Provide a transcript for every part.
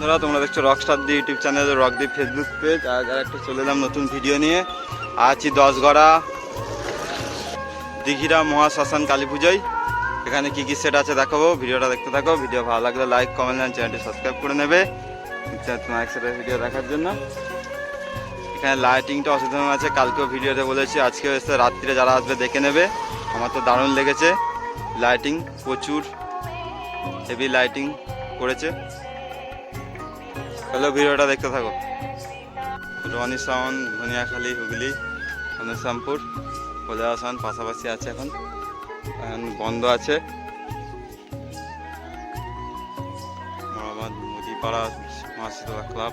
বন্ধুরা, তোমরা দেখছ rockstar the YouTube channel Rockdeep Facebook page আজ আর একটা চলে এলাম নতুন ভিডিও নিয়ে, আছি দশগড়া, দিঘিরা মহাশ্মশান কালী পুজোয় এখানে কী কী সেট আছে দেখাবো, ভিডিওটা দেখতে থাকো। ভিডিও ভালো লাগলে লাইক কমেন্ট অ্যান্ড চ্যানেলটি সাবস্ক্রাইব করে নেবে। তোমার একসাথে ভিডিও দেখার জন্য। এখানে লাইটিংটা অসাধারণ আছে। কালকেও ভিডিওতে বলেছি, আজকেও এসে রাত্রিরে যারা আসবে দেখে নেবে। আমার তো দারুণ লেগেছে। লাইটিং প্রচুর। হেভি লাইটিং করেছে। হ্যালো ভিডিওটা দেখতে থাকো। রনি সাউন ধনিয়াখালী হুগলি ঘনশ্যামপুর কোলাসান পাশাপাশি আছে এখন। এখন বন্ধ আছে। মোহাম্মদ মুদিপাড়া মাসিদা ক্লাব।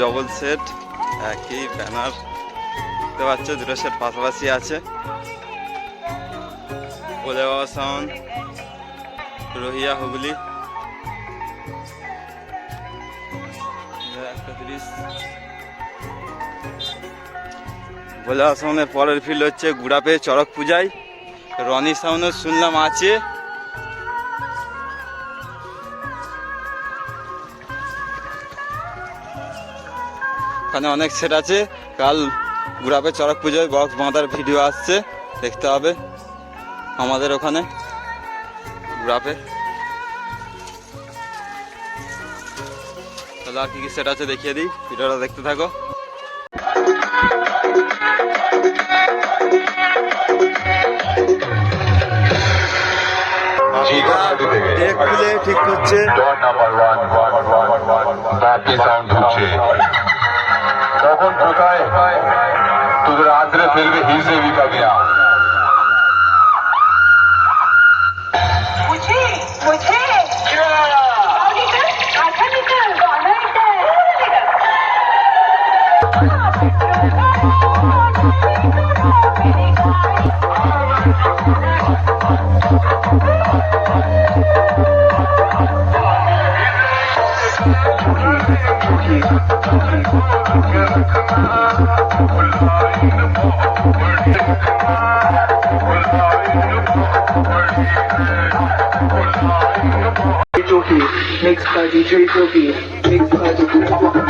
ডবল সেট একই ব্যানার দেখতে পাচ্ছ, দুটো সেট পাশাপাশি আছে। ওলে বাবা সাউন্ড রহিয়া হুগলি। ভোলে বাবা পরের ফিল্ড হচ্ছে গুড়াপে চড়ক পূজায়। রনি সাউন্ডও শুনলাম আছে। ওখানে অনেক সেট আছে কাল গুড়াপে চড়ক পুজোয় বক্স বাঁধার ভিডিও আসছে দেখতে হবে আমাদের ওখানে গুড়াপে তাহলে আর কি কি সেট আছে দেখিয়ে দিই ভিডিওটা দেখতে থাকো ঠিক করছে তখন কোথায় তোদের আদ্রে ফেলবে হিজড়ে বিকা গিয়া বুঝি? বুঝি? Joki, mixed by DJ mixed by DJ.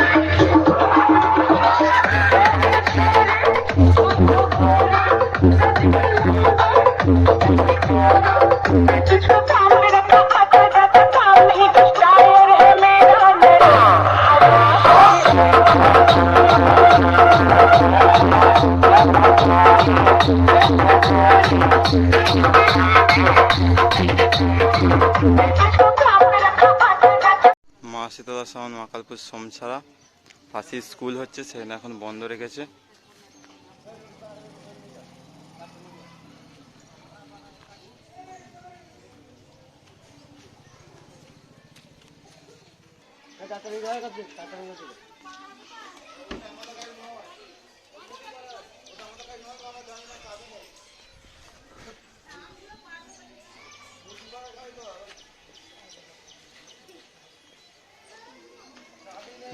মা শীতলা সাউন্ড মাকালপুর সোমছাড়া। পাশে স্কুল হচ্ছে সেখানে এখন বন্ধ রেখেছে।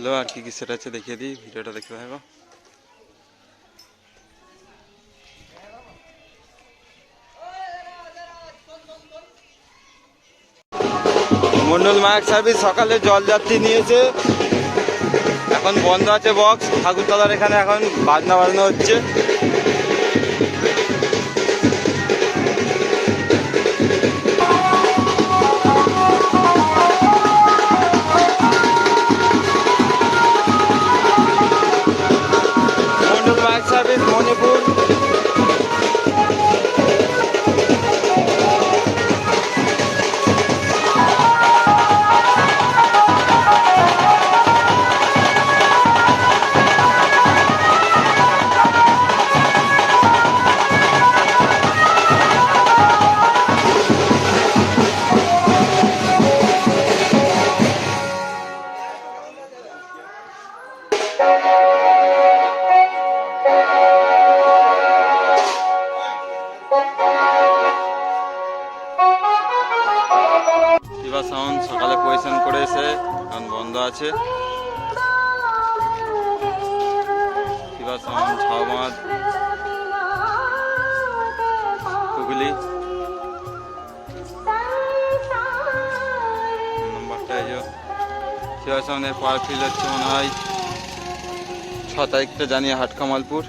লো, আর কি কি সেট আছে দেখিয়ে দিই, ভিডিওটা দেখতে থাকো। মন্ডল মায়ের সার্ভিস সকালে জলযাত্রী নিয়েছে। এখন বন্ধ আছে বক্স ঠাকুরতলার এখানে এখন বাজনা বাজনা হচ্ছে। শিবা সাউন্ড সকালে পজিশন করে এসে এখন বন্ধ আছে। শিবা সাউন্ড ছাওমাদ হুগলি। নম্বরটা শিবা সাউন্ডের পার ফিল হচ্ছে মনে হয় ছ তারিখটা জানি হাটকামালপুর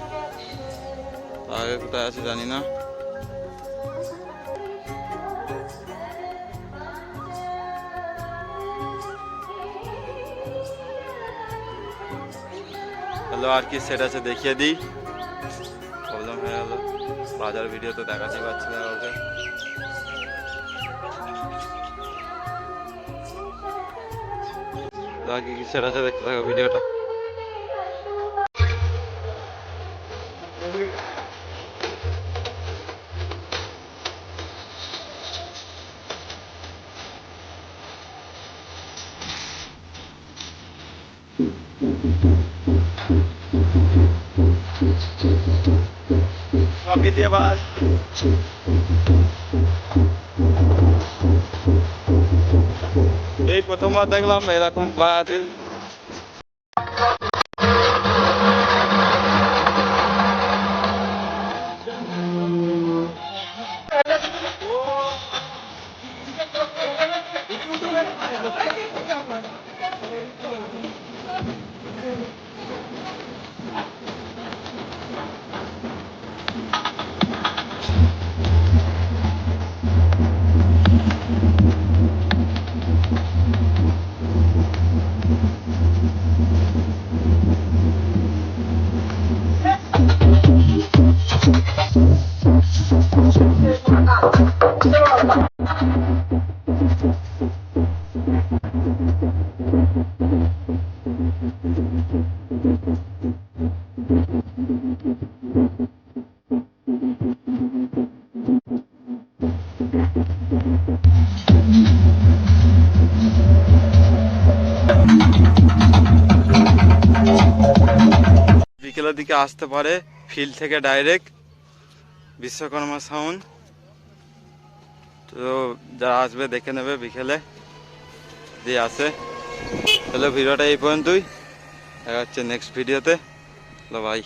আগে কোথায় আছে জানি না। হ্যালো আর কি, সেট আছে দেখিয়ে দিই। প্রবলেম হয়ে গেলো বাজার ভিডিও তো দেখাতে পাচ্ছি না ওকে আর কি কি সেট আছে দেখতে থাকো ভিডিওটা এই প্রথমবার দেখলাম এরকম বাতিল বিকেলের দিকে আসতে পারে ফিল্ড থেকে ডাইরেক্ট বিশ্বকর্মা সাউন্ড। তো যারা আসবে, দেখে নেবে বিকেলে যে আসে তাহলে ভিডিওটা এই পর্যন্তই। দেখা হচ্ছে নেক্সট ভিডিওতে হ্যালো ভাই